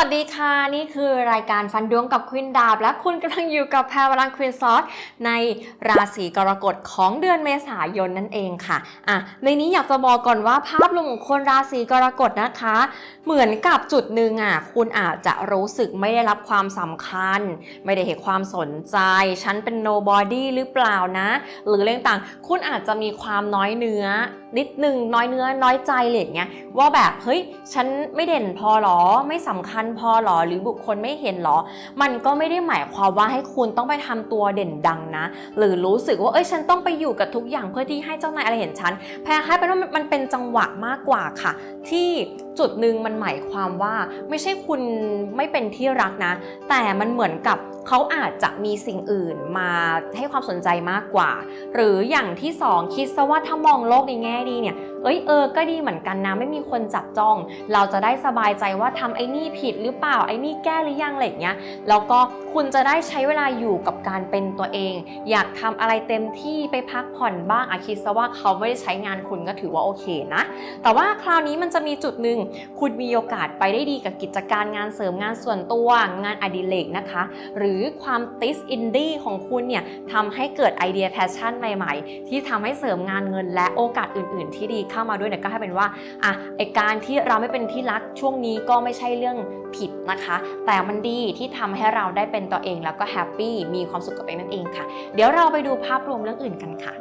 สวัสดีค่ะ นี่คือรายการฟันดวงกับควินดาบ และคุณกำลังอยู่กับแพรวังควินซอสในราศีกรกฎของเดือนเมษายนนั่นเองค่ะอะในนี้อยากจะบอกก่อนว่าภาพรวมของคนราศีกรกฎนะคะ เหมือนกับจุดหนึ่งอะคุณอาจจะรู้สึกไม่ได้รับความสำคัญ ไม่ได้เห็นความสนใจ ฉันเป็น nobody หรือเปล่านะ หรือเรื่องต่างๆคุณอาจจะมีความน้อยเนื้อนิดหนึ่งน้อยเนื้อน้อยใจอะไรอย่างเงี้ยว่าแบบเฮ้ยฉันไม่เด่นพอหรอไม่สำคัญพอหรอหรือบุคคลไม่เห็นหรอ มันก็ไม่ได้หมายความว่าให้คุณต้องไปทำตัวเด่นดังนะ หรือรู้สึกว่าเอ้ยฉันต้องไปอยู่กับทุกอย่างเพื่อที่ให้เจ้านายอะไรเห็นฉันแพ้ให้เป็นว่ามันมันเป็นจังหวะมากกว่าค่ะ ที่จุดหนึ่งมันหมายความว่าไม่ใช่คุณไม่เป็นที่รักนะ แต่มันเหมือนกับเขาอาจจะมีสิ่งอื่นมาให้ความสนใจมากกว่า หรืออย่างที่สองคิดซะว่าถ้ามองโลกในแง่ดีเนี่ยเอ้ยเออก็ดีเหมือนกันนะไม่มีคนจับจ้อง เราจะได้สบายใจว่าทำไอ้นี่ผิดหรือเปล่าไอ้นี่แก้หรือยังอะไรเงี้ยแล้วก็คุณจะได้ใช้เวลาอยู่กับการเป็นตัวเอง อยากทำอะไรเต็มที่ไปพักผ่อนบ้างอาคิดซะว่าเขาไม่ได้ใช้งานคุณก็ถือว่าโอเคนะ แต่ว่าคราวนี้มันจะมีจุดหนึ่งคุณมีโอกาสไปได้ดีกับกิจการงานเสริมงานส่วนตัวงานอดิเรกนะคะ หรือความติสอินดี้ของคุณเนี่ยทำให้เกิดไอเดียแพชชั่นใหม่ ๆ ที่ทำให้เสริมงานเงินและโอกาสอื่น ๆ ที่ดีเข้ามาด้วยเนี่ยก็ให้เป็นว่าอะไอการที่เราไม่เป็นที่รักช่วงนี้ก็ไม่ใช่เรื่องผิดนะคะ แต่มันดีที่ทำให้เราได้เป็นตัวเองแล้วก็แฮปปี้มีความสุขกับเองนั่นเองค่ะ เดี๋ยวเราไปดูภาพรวมเรื่องอื่นกันค่ะ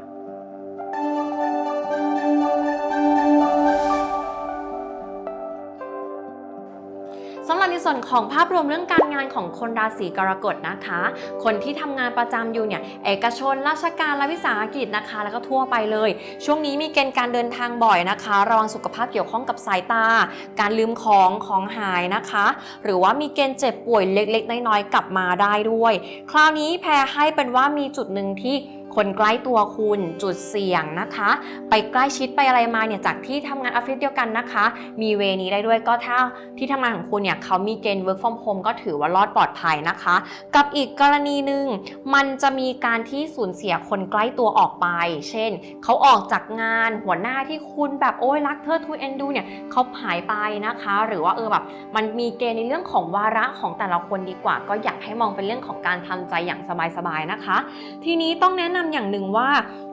ส่วนของภาพรวมเรื่องการงานของคนราศีกรกฎนะคะ คนที่ทำงานประจำอยู่เนี่ยเอกชนราชการและวิสาหกิจนะคะ แล้วก็ทั่วไปเลย ช่วงนี้มีเกณฑ์การเดินทางบ่อยนะคะระวังสุขภาพเกี่ยวข้องกับสายตา การลืมของของหายนะคะ หรือว่ามีเกณฑ์เจ็บป่วยเล็กๆ น้อยๆกลับมาได้ด้วย คราวนี้แพรให้เป็นว่ามีจุดหนึ่งที่ คนใกล้ตัวคุณจุดเสี่ยงนะคะ ไปใกล้ชิดไปอะไรมาเนี่ยจากที่ทำงานออฟฟิศเดียวกันนะคะ มีเวนี้ได้ด้วยก็ถ้าที่ทำงานของคุณเนี่ยเขามีเกณฑ์ work from home ก็ถือว่ารอดปลอดภัยนะคะ กับอีกกรณีหนึ่งมันจะมีการที่สูญเสียคนใกล้ตัวออกไป เช่น เขาออกจากงานหัวหน้าที่คุณแบบโอ้ยรักเธอทูเอ็นดูเนี่ยเขาหายไปนะคะ หรือว่าเออแบบมันมีเกณฑ์ในเรื่องของวาระของแต่ละคนดีกว่า ก็อยากให้มองเป็นเรื่องของการทำใจอย่างสบายๆนะคะ ทีนี้ต้องแนะนนอย่างหนึ่งว่า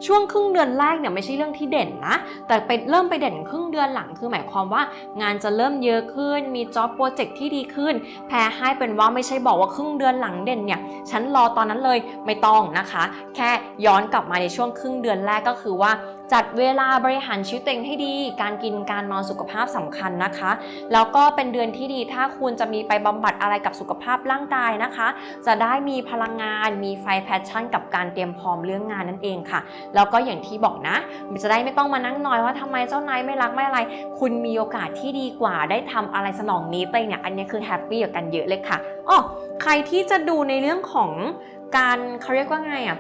ช่วงครึ่งเดือนแรกเนี่ยไม่ใช่เรื่องที่เด่นนะ แต่ไปเริ่มไปเด่นครึ่งเดือนหลังคือหมายความว่า งานจะเริ่มเยอะขึ้น มีจ็อบโปรเจกต์ที่ดีขึ้น แพรให้เป็นว่าไม่ใช่บอกว่าครึ่งเดือนหลังเด่นเนี่ยฉันรอตอนนั้นเลยไม่ต้องนะคะ แค่ย้อนกลับมาในช่วงครึ่งเดือนแรกก็คือว่า จัดเวลาบริหารชีวิตตัวเองให้ดี การกินการนอนสุขภาพสำคัญนะคะ แล้วก็เป็นเดือนที่ดีถ้าคุณจะมีไปบำบัดอะไรกับสุขภาพร่างกายนะคะ จะได้มีพลังงาน มีไฟแพชชั่น กับการเตรียมพร้อมเรื่องงานนั่นเองค่ะ แล้วก็อย่างที่บอกนะ จะได้ไม่ต้องมานั่งนอยว่าทำไมเจ้านายไม่รักไม่อะไร คุณมีโอกาสที่ดีกว่าได้ทำอะไรสนองนี้ไปเนี่ยอันนี้คือแฮปปี้กับกันเยอะเลยค่ะอ๋อใครที่จะดูในเรื่องของการเขาเรียกว่าไงอะ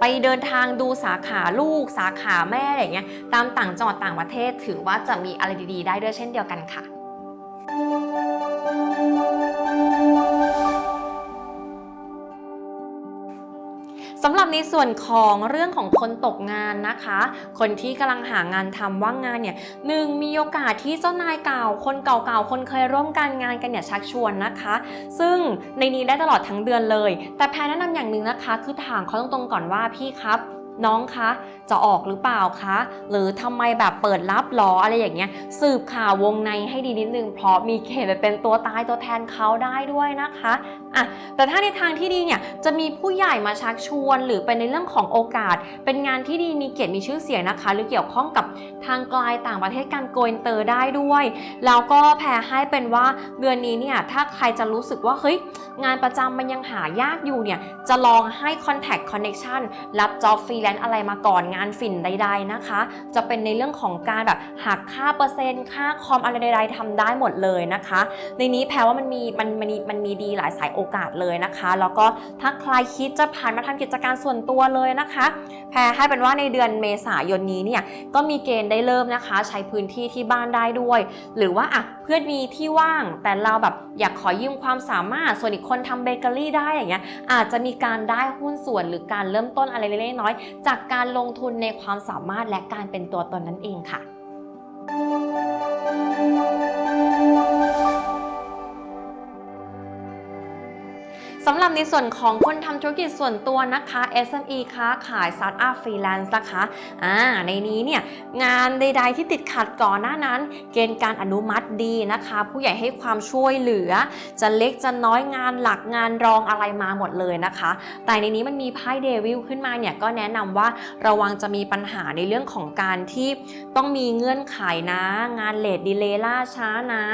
ไปเดินทางดูสาขาลูก สาขาแม่อะไรอย่างเงี้ยตามต่างจังหวัดต่างประเทศถือว่าจะมีอะไรดีๆ ได้ด้วยเช่นเดียวกันค่ะ สำหรับในส่วนของเรื่องของคนตกงานนะคะ คนที่กำลังหางานทำว่างงานเนี่ยหนึ่งมีโอกาสที่เจ้านายเก่า คนเก่าๆ คนเคยร่วมการงานกันเนี่ยชักชวนนะคะ ซึ่งในนี้ได้ตลอดทั้งเดือนเลย แต่แพรแนะนำอย่างหนึ่งนะคะ คือถามเขาตรงๆก่อนว่าพี่ครับ น้องคะจะออกหรือเปล่าคะ หรือทำไมแบบเปิดรับหรออะไรอย่างเงี้ย สืบข่าววงในให้ดีนิดนึง เพราะมีเขตไปเป็นตัวตายตัวแทนเขาได้ด้วยนะคะอะแต่ถ้าในทางที่ดีเนี่ยจะมีผู้ใหญ่มาชักชวน หรือเป็นในเรื่องของโอกาส เป็นงานที่ดีมีเกียรติมีชื่อเสียงนะคะ หรือเกี่ยวข้องกับทางไกลต่างประเทศการโกอินเตอร์ได้ด้วย แล้วก็แพรให้เป็นว่าเดือนนี้เนี่ยถ้าใครจะรู้สึกว่าเฮ้ยงานประจำมันยังหายากอยู่เนี่ยจะลองให้ Contact Connection รับจอบฟรีแลนอะไรมาก่อนงานฝิ่นใด ๆนะคะ จะเป็นในเรื่องของการแบบหักค่าเปอร์เซ็นต์ค่าคอมอะไรใด ๆทำได้หมดเลยนะคะ ในนี้แพรว่ามันมีมันมันมีมันมีดีหลายสายโอกาสเลยนะคะ แล้วก็ถ้าใครคิดจะผ่านมาทำกิจการส่วนตัวเลยนะคะ แพรให้เป็นว่าในเดือนเมษายนนี้เนี่ยก็มีเกณฑ์ได้เริ่มนะคะ ใช้พื้นที่ที่บ้านได้ด้วย หรือว่าอะเพื่อนมีที่ว่างแต่เราแบบอยากขอยืมความสามารถส่วนอีกคนทำเบเกอรี่ได้อย่างเงี้ยอาจจะมีการได้หุ้นส่วนหรือการเริ่มต้นอะไรเล็กๆน้อยจากการลงทุนในความสามารถและการเป็นตัวตนนั่นเองค่ะ สำหรับในส่วนของคนทำธุรกิจส่วนตัวนะคะ SME ค้าขาย Startup Freelance นะคะอ่าในนี้เนี่ยงานใด ๆ ที่ติดขัดก่อนหน้านั้น เกณฑ์การอนุมัติดีนะคะ ผู้ใหญ่ให้ความช่วยเหลือ จะเล็กจะน้อยงานหลักงานรองอะไรมาหมดเลยนะคะ แต่ในนี้มันมีไพ่เดวิลขึ้นมาเนี่ยก็แนะนำว่าระวังจะมีปัญหาในเรื่องของการที่ต้องมีเงื่อนไขนะ งานเลทดีเลย์ล่าช้านะ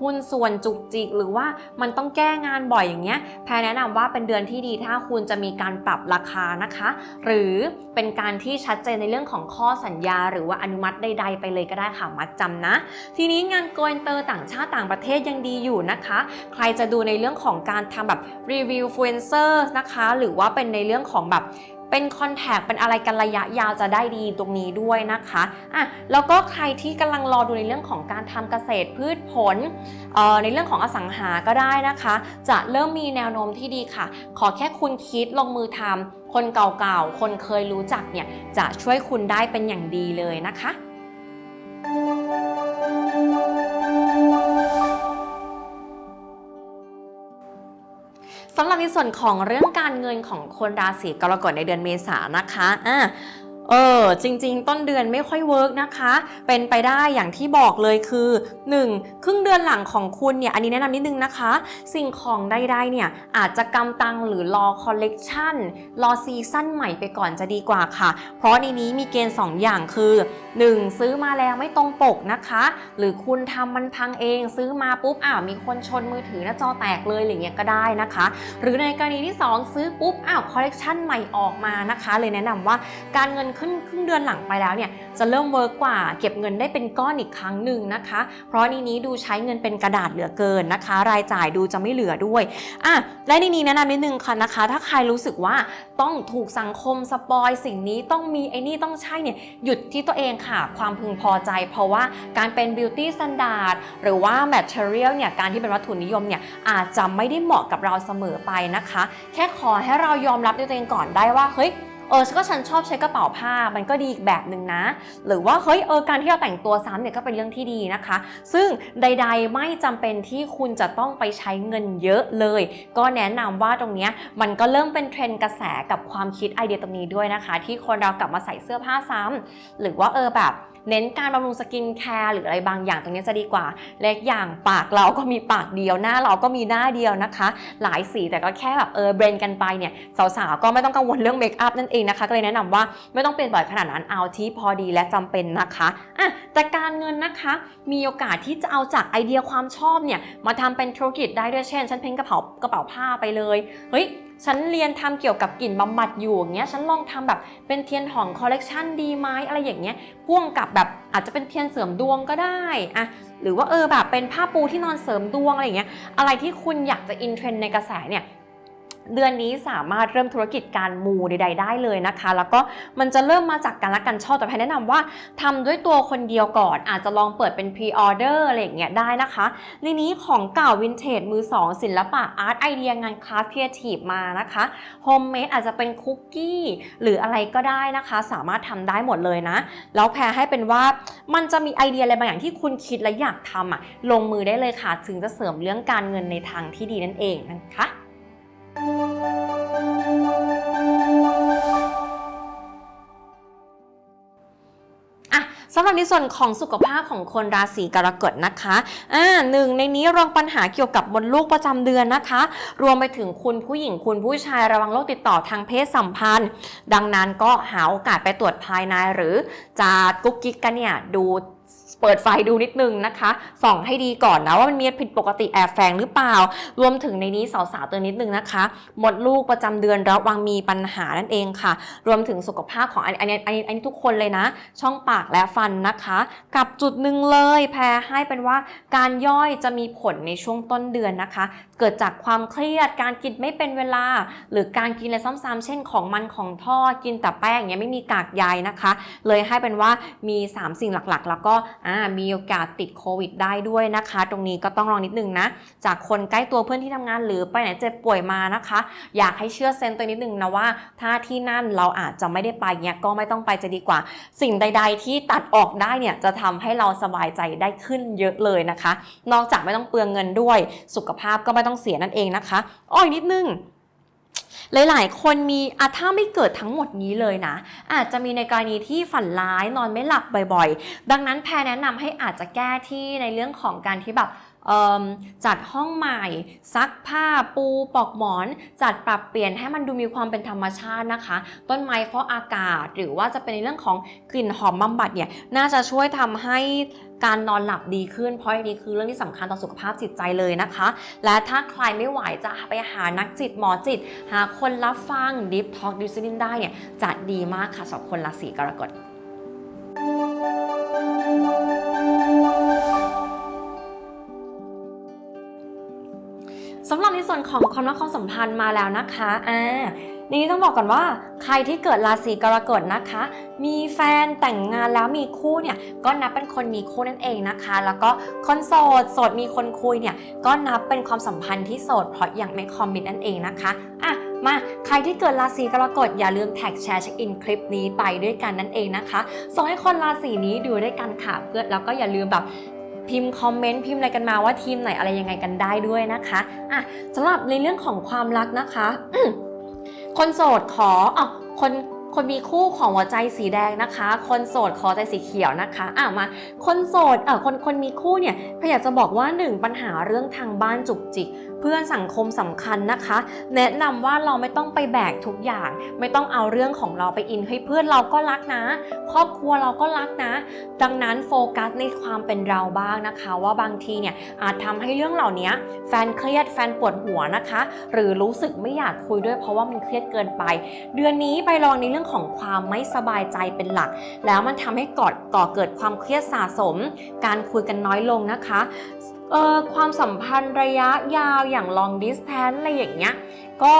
หุ้นส่วนจุกจิกหรือว่ามันต้องแก้งานบ่อยอย่างเงี้ยแพรแนนะนำว่าเป็นเดือนที่ดีถ้าคุณจะมีการปรับราคานะคะ หรือเป็นการที่ชัดเจนในเรื่องของข้อสัญญา หรือว่าอนุมัติใด ๆ ไปเลยก็ได้ค่ะมัดจำนะ ทีนี้งานโกอินเตอร์ต่างชาติต่างประเทศยังดีอยู่นะคะ ใครจะดูในเรื่องของการทำแบบรีวิวฟลูเอนเซอร์นะคะ หรือว่าเป็นในเรื่องของแบบ เป็นคอนแทคเป็นอะไรกันระยะยาวจะได้ดีตรงนี้ด้วยนะคะอะแล้วก็ใครที่กำลังรอดูในเรื่องของการทำเกษตรพืชผลในเรื่องของอสังหาก็ได้นะคะ จะเริ่มมีแนวโน้มที่ดีค่ะ ขอแค่คุณคิดลงมือทำคนเก่าๆ คนเคยรู้จักเนี่ยจะช่วยคุณได้เป็นอย่างดีเลยนะคะ ในส่วนของเรื่องการเงินของคนราศีกรกฎในเดือนเมษานนะคะอะ เออจริง ๆ ต้นเดือนไม่ค่อยเวิร์กนะคะ เป็นไปได้อย่างที่บอกเลยคือ 1. ครึ่งเดือนหลังของคุณเนี่ยอันนี้แนะนำนิดนึงนะคะ สิ่งของใดๆเนี่ยอาจจะกำตังหรือรอคอลเลกชันรอซีซั่นใหม่ไปก่อนจะดีกว่าค่ะ เพราะในนี้มีเกณฑ์ 2 อย่างคือ 1. ซื้อมาแล้วไม่ตรงปกนะคะ หรือคุณทำมันพังเองซื้อมาปุ๊บอ้าวมีคนชนมือถือหน้าจอแตกเลยอะไรเงี้ยก็ได้นะคะ หรือในกรณีที่ 2 ซื้อปุ๊บอ้าวคอลเลกชันใหม่ออกมานะคะ เลยแนะนำว่าการเงินขึ้นครึ่งเดือนหลังไปแล้วเนี่ยจะเริ่มเวิร์กกว่าเก็บเงินได้เป็นก้อนอีกครั้งหนึ่งนะคะ เพราะในนี้ดูใช้เงินเป็นกระดาษเหลือเกินนะคะ รายจ่ายดูจะไม่เหลือด้วยอะและในนี้แนะนำนิดนึงค่ะนะคะ ถ้าใครรู้สึกว่าต้องถูกสังคมสปอยสิ่งนี้ต้องมีไอ้นี่ต้องใช่เนี่ยหยุดที่ตัวเองค่ะ ความพึงพอใจ เพราะว่าการเป็น beauty standard หรือว่า material เนี่ยการที่เป็นวัตถุนิยมเนี่ยอาจจะไม่ได้เหมาะกับเราเสมอไปนะคะ แค่ขอให้เรายอมรับในตัวเองก่อนได้ว่าเฮ้ย เออก็ฉันชอบใช้กระเป๋าผ้ามันก็ดีอีกแบบหนึ่งนะ หรือว่าเฮ้ยเออการที่เราแต่งตัวซ้ำเนี่ยก็เป็นเรื่องที่ดีนะคะ ซึ่งใด ๆไม่จำเป็นที่คุณจะต้องไปใช้เงินเยอะเลย ก็แนะนำว่าตรงเนี้ยมันก็เริ่มเป็นเทรนด์กระแสกับความคิดไอเดียตรงนี้ด้วยนะคะ ที่คนเรากลับมาใส่เสื้อผ้าซ้ำหรือว่าเออแบบเน้นการบำรุงสกินแคร์หรืออะไรบางอย่างตรงนี้จะดีกว่า เล็กอย่างปากเราก็มีปากเดียวหน้าเราก็มีหน้าเดียวนะคะ หลายสีแต่ก็แค่แบบเออเบรนกันไปเนี่ยสาวๆก็ไม่ต้องกังวลเรื่องเมคอัพนั่นเองนะคะก็เลยแนะนำว่าไม่ต้องเปลี่ยนบ่อยขนาดนั้นเอาที่พอดีและจำเป็นนะคะอะแต่การเงินนะคะมีโอกาสที่จะเอาจากไอเดียความชอบเนี่ยมาทำเป็นธุรกิจได้ด้วยเช่นฉันเพ้นกระเป๋ากระเป๋าผ้าไปเลยเฮ้ย ฉันเรียนทำเกี่ยวกับกลิ่นบำบัดอยู่อย่างเงี้ย ฉันลองทำแบบเป็นเทียนหอมคอลเลกชันดีไหมอะไรอย่างเงี้ย พ่วงกับแบบอาจจะเป็นเทียนเสริมดวงก็ได้อะหรือว่าเออแบบเป็นผ้าปูที่นอนเสริมดวงอะไรอย่างเงี้ย อะไรที่คุณอยากจะอินเทรนในกระแสเนี่ย เดือนนี้สามารถเริ่มธุรกิจการมูใดๆได้เลยนะคะ แล้วก็มันจะเริ่มมาจากการรักกันชอบแต่แพนแนะนำว่าทำด้วยตัวคนเดียวก่อน อาจจะลองเปิดเป็นพรีออเดอร์อะไรอย่างเงี้ยได้นะคะในนี้ของเก่าวินเทจมือสองศิลปะอาร์ตไอเดียงานคลาสเทียทีฟมานะคะโฮมเมดอาจจะเป็นคุกกี้หรืออะไรก็ได้นะคะ สามารถทำได้หมดเลยนะ แล้วแพรให้เป็นว่ามันจะมีไอเดียอะไรบางอย่างที่คุณคิดและอยากทำอะลงมือได้เลยค่ะ ถึงจะเสริมเรื่องการเงินในทางที่ดีนั่นเองนะคะำหรับในส่วนของสุขภาพของคนราศีกรกฎนะคะอ่าหนึ่งในนี้รองปัญหาเกี่ยวกับมดลูกประจำเดือนนะคะ รวมไปถึงคุณผู้หญิงคุณผู้ชายระวังโรคติดต่อทางเพศสัมพันธ์ ดังนั้นก็หาโอกาสไปตรวจภายในหรือจะกุ๊กกิ๊กกันเนี่ยดู เปิดไฟดูนิดนึงนะคะ ส่องให้ดีก่อนนะว่ามันมีผิดปกติแอบแฝงหรือเปล่า รวมถึงในนี้สาวๆเตือนนิดนึงนะคะ หมดลูกประจำเดือนระวังมีปัญหานั่นเองค่ะ รวมถึงสุขภาพของอันนี้อันนี้อันนี้ทุกคนเลยนะ ช่องปากและฟันนะคะ กับจุดหนึ่งเลยแพรให้เป็นว่าการย่อยจะมีผลในช่วงต้นเดือนนะคะ เกิดจากความเครียดการกินไม่เป็นเวลา หรือการกินอะไรซ้ำๆเช่นของมันของทอดกินแต่แป้งอย่างเงี้ยไม่มีกากใยนะคะ เลยให้เป็นว่ามี 3 สิ่งหลักๆ แล้วก็มีโอกาสติดโควิดได้ด้วยนะคะ ตรงนี้ก็ต้องลองนิดนึงนะ จากคนใกล้ตัวเพื่อนที่ทำงานหรือไปไหนเจ็บป่วยมานะคะ อยากให้เชื่อเซนต์ตัวนิดนึงนะว่า ถ้าที่นั่นเราอาจจะไม่ได้ไปเงี้ยก็ไม่ต้องไปจะดีกว่า สิ่งใด ๆ ที่ตัดออกได้เนี่ยจะทำให้เราสบายใจได้ขึ้นเยอะเลยนะคะ นอกจากไม่ต้องเปลืองเงินด้วย สุขภาพก็ไม่ต้องเสียนั่นเองนะคะอ้อยนิดนึง หลายๆ คนมีอะถ้าไม่เกิดทั้งหมดนี้เลยนะ อาจจะมีในกรณีที่ฝันร้ายนอนไม่หลับบ่อยๆ ดังนั้นแพรแนะนำให้อาจจะแก้ที่ในเรื่องของการที่แบบ จัดห้องใหม่ ซักผ้าปูปลอกหมอน จัดปรับเปลี่ยนให้มันดูมีความเป็นธรรมชาตินะคะ ต้นไม้ฟอกอากาศ หรือว่าจะเป็นในเรื่องของกลิ่นหอมบำบัดเนี่ยน่าจะช่วยทำให้การนอนหลับดีขึ้น เพราะอันนี้คือเรื่องที่สำคัญต่อสุขภาพจิตใจเลยนะคะ และถ้าใครไม่ไหวจะไปหานักจิตหมอจิต หาคนรับฟังดิฟท็อกดิสซินได้เนี่ยจะดีมากค่ะสำหรับคนราศีกรกฎ ส่วนของความรักความสัมพันธ์มาแล้วนะคะอ่านี่ต้องบอกก่อนว่าใครที่เกิดราศีกรกฎนะคะ มีแฟนแต่งงานแล้วมีคู่เนี่ยก็นับเป็นคนมีคู่นั่นเองนะคะ แล้วก็คนโสดโสดมีคนคุยเนี่ยก็นับเป็นความสัมพันธ์ที่โสดเพราะยังไม่คอมมิตนั่นเองนะคะอะมาใครที่เกิดราศีกรกฎอย่าลืมแท็กแชร์เช็คอินคลิปนี้ไปด้วยกันนั่นเองนะคะส่งให้คนราศีนี้ดูด้วยกันค่ะเพื่อแล้วก็อย่าลืมแบบ พิมพ์คอมเมนต์พิมพ์อะไรกันมาว่าทีมไหนอะไรยังไงกันได้ด้วยนะคะอะสำหรับในเรื่องของความรักนะคะคนโสดขออ๋อคนคนมีคู่ของหัวใจสีแดงนะคะ คนโสดขอใจสีเขียวนะคะ อะมา คนโสด เออคนคนมีคู่เนี่ยพอยากจะบอกว่าหนึ่งปัญหาเรื่องทางบ้านจุกจิก เพื่อนสังคมสำคัญนะคะ แนะนำว่าเราไม่ต้องไปแบกทุกอย่าง ไม่ต้องเอาเรื่องของเราไปอินให้เพื่อนเราก็รักนะ ครอบครัวเราก็รักนะ ดังนั้นโฟกัสในความเป็นเราบ้างนะคะ ว่าบางทีเนี่ยอาจทำให้เรื่องเหล่านี้แฟนเครียดแฟนปวดหัวนะคะ หรือรู้สึกไม่อยากคุยด้วยเพราะว่ามันเครียดเกินไป เดือนนี้ไปลองในเรื่องของความไม่สบายใจเป็นหลัก แล้วมันทำให้ก่อก่อเกิดความเครียดสะสม การคุยกันน้อยลงนะคะ เออความสัมพันธ์ระยะยาวอย่าง long distance อะไรอย่างเงี้ย ก็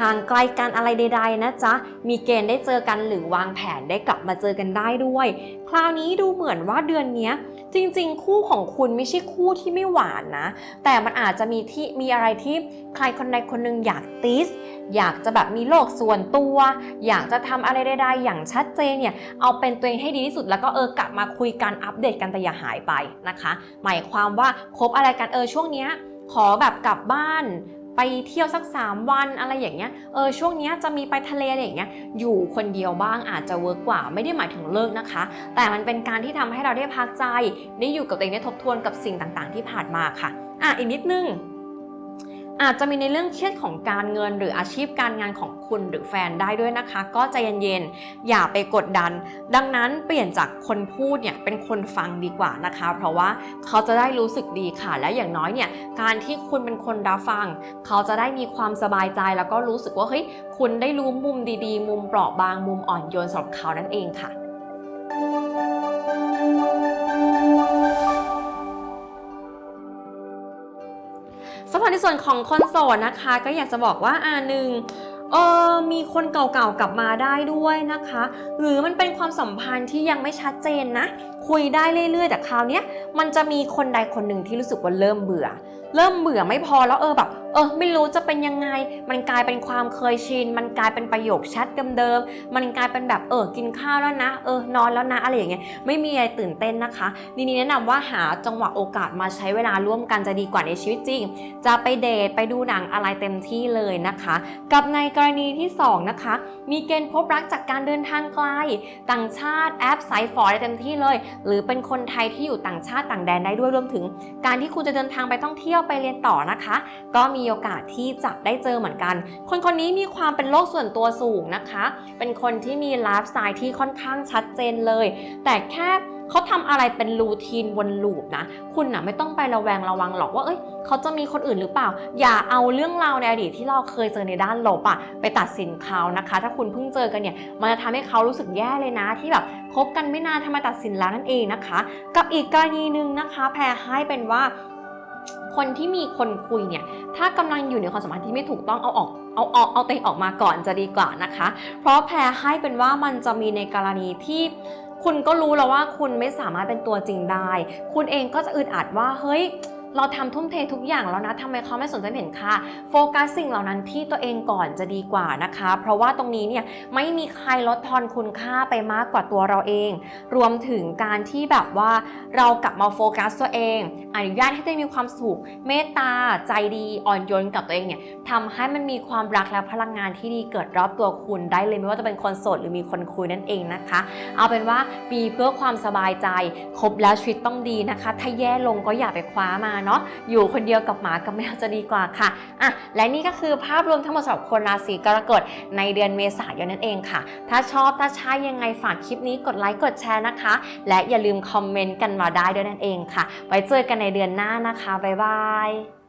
ห่างไกลกันอะไรใด ๆ นะจ๊ะ มีเกณฑ์ได้เจอกันหรือวางแผนได้กลับมาเจอกันได้ด้วย คราวนี้ดูเหมือนว่าเดือนนี้จริงๆ คู่ของคุณไม่ใช่คู่ที่ไม่หวานนะ แต่มันอาจจะมีที่มีอะไรที่ใครคนใดคนหนึ่งอยากติสอยากจะแบบมีโลกส่วนตัว อยากจะทำอะไรใดๆอย่างชัดเจนเนี่ยเอาเป็นตัวเองให้ดีที่สุดแล้วก็เออกลับมาคุยกันอัปเดตกันแต่อย่าหายไปนะคะ หมายความว่าคบอะไรกันเออช่วงเนี้ยขอแบบกลับบ้าน ไปเที่ยวสัก 3 วันอะไรอย่างเงี้ย เออช่วงเนี้ยจะมีไปทะเลอะไรอย่างเงี้ย อยู่คนเดียวบ้างอาจจะเวิร์กกว่า ไม่ได้หมายถึงเลิกนะคะ แต่มันเป็นการที่ทำให้เราได้พักใจ ได้อยู่กับตัวเองได้ทบทวนกับสิ่งต่างๆ ที่ผ่านมาค่ะ อะอีกนิดนึง อาจจะมีในเรื่องเครียดของการเงิน หรืออาชีพการงานของคุณหรือแฟนได้ด้วยนะคะ ก็ใจเย็นๆอย่าไปกดดัน ดังนั้นเปลี่ยนจากคนพูดเนี่ยเป็นคนฟังดีกว่านะคะ เพราะว่าเขาจะได้รู้สึกดีค่ะ และอย่างน้อยเนี่ยการที่คุณเป็นคนรับฟัง เขาจะได้มีความสบายใจแล้วก็รู้สึกว่าเฮ้ยคุณได้รู้มุมดีๆ มุมเปราะบางมุมอ่อนโยนสำหรับเขานั่นเองค่ะ ในส่วนของคนโสดนะคะ ก็อยากจะบอกว่าอ่าหนึ่งเออมีคนเก่าๆกลับมาได้ด้วยนะคะ หรือมันเป็นความสัมพันธ์ที่ยังไม่ชัดเจนนะ คุยได้เรื่อยๆ แต่คราวนี้มันจะมีคนใดคนหนึ่งที่รู้สึกว่าเริ่มเบื่อ เริ่มเบื่อไม่พอแล้วเออแบบเออไม่รู้จะเป็นยังไง มันกลายเป็นความเคยชิน มันกลายเป็นประโยคแชทเดิมๆมันกลายเป็นแบบเออกินข้าวแล้วนะ เออนอนแล้วนะอะไรอย่างเงี้ยไม่มีอะไรตื่นเต้นนะคะนี่นี่แนะนำว่าหาจังหวะโอกาสมาใช้เวลาร่วมกันจะดีกว่าในชีวิตจริง จะไปเดทไปดูหนังอะไรเต็มที่เลยนะคะ กับในกรณีที่ 2 นะคะ มีเกณฑ์พบรักจากการเดินทางไกล ต่างชาติแอปไซฟอร์ได้เต็มที่เลย หรือเป็นคนไทยที่อยู่ต่างชาติต่างแดนได้ด้วยรวมถึง การที่คุณจะเดินทางไปท่องเที่ยวไปเรียนต่อนะคะ ก็มีโอกาสที่จะได้เจอเหมือนกัน คนคนนี้มีความเป็นโลกส่วนตัวสูงนะคะ เป็นคนที่มีไลฟ์สไตล์ที่ค่อนข้างชัดเจนเลย แต่แค่เขาทำอะไรเป็นรูทีนวนลูปนะ คุณนะไม่ต้องไประแวงระวังหรอกว่า เอ้ย เขาจะมีคนอื่นหรือเปล่า อย่าเอาเรื่องราวในอดีตที่เราเคยเจอในด้านลบอะไปตัดสินเขานะคะ ถ้าคุณเพิ่งเจอกันเนี่ย มันจะทำให้เขารู้สึกแย่เลยนะ ที่แบบคบกันไม่นานทำไมตัดสินแล้วนั่นเองนะคะ กับอีกกรณีหนึ่งนะคะ แพรให้เป็นว่า คนที่มีคนคุยเนี่ย ถ้ากำลังอยู่ในความสัมพันธ์ที่ไม่ถูกต้องเอาออกเอาออกเอาตัวเองออกมาก่อนจะดีกว่านะคะ เพราะแพรให้เป็นว่ามันจะมีในกรณีที่คุณก็รู้แล้วว่าคุณไม่สามารถเป็นตัวจริงได้ คุณเองก็จะอึดอัดว่าเฮ้ย เราทำทุ่มเททุกอย่างแล้วนะทำไมเขาไม่สนใจเห็นค่าโฟกัสสิ่งเหล่านั้นที่ตัวเองก่อนจะดีกว่านะคะ เพราะว่าตรงนี้เนี่ยไม่มีใครลดทอนคุณค่าไปมากกว่าตัวเราเอง รวมถึงการที่แบบว่าเรากลับมาโฟกัสตัวเอง อนุญาตให้ตัวเองมีความสุขเมตตาใจดีอ่อนโยนกับตัวเองเนี่ยทำให้มันมีความรักและพลังงานที่ดีเกิดรอบตัวคุณได้เลยไม่ว่าจะเป็นคนโสดหรือมีคนคุยนั่นเองนะคะ เอาเป็นว่ามีเพื่อความสบายใจครบแล้วชีวิตต้องดีนะคะ ถ้าแย่ลงก็อย่าไปคว้ามาเนาะอยู่คนเดียวกับหมากับแมวจะดีกว่าค่ะอะและนี่ก็คือภาพรวมทั้งหมดสำหรับคนราศีกรกฎในเดือนเมษายนนั่นเองค่ะ ถ้าชอบถ้าใช่ยังไงฝากคลิปนี้กดไลค์กดแชร์นะคะ และอย่าลืมคอมเมนต์กันมาได้ด้วยนั่นเองค่ะ ไว้เจอกันในเดือนหน้านะคะบ๊ายบาย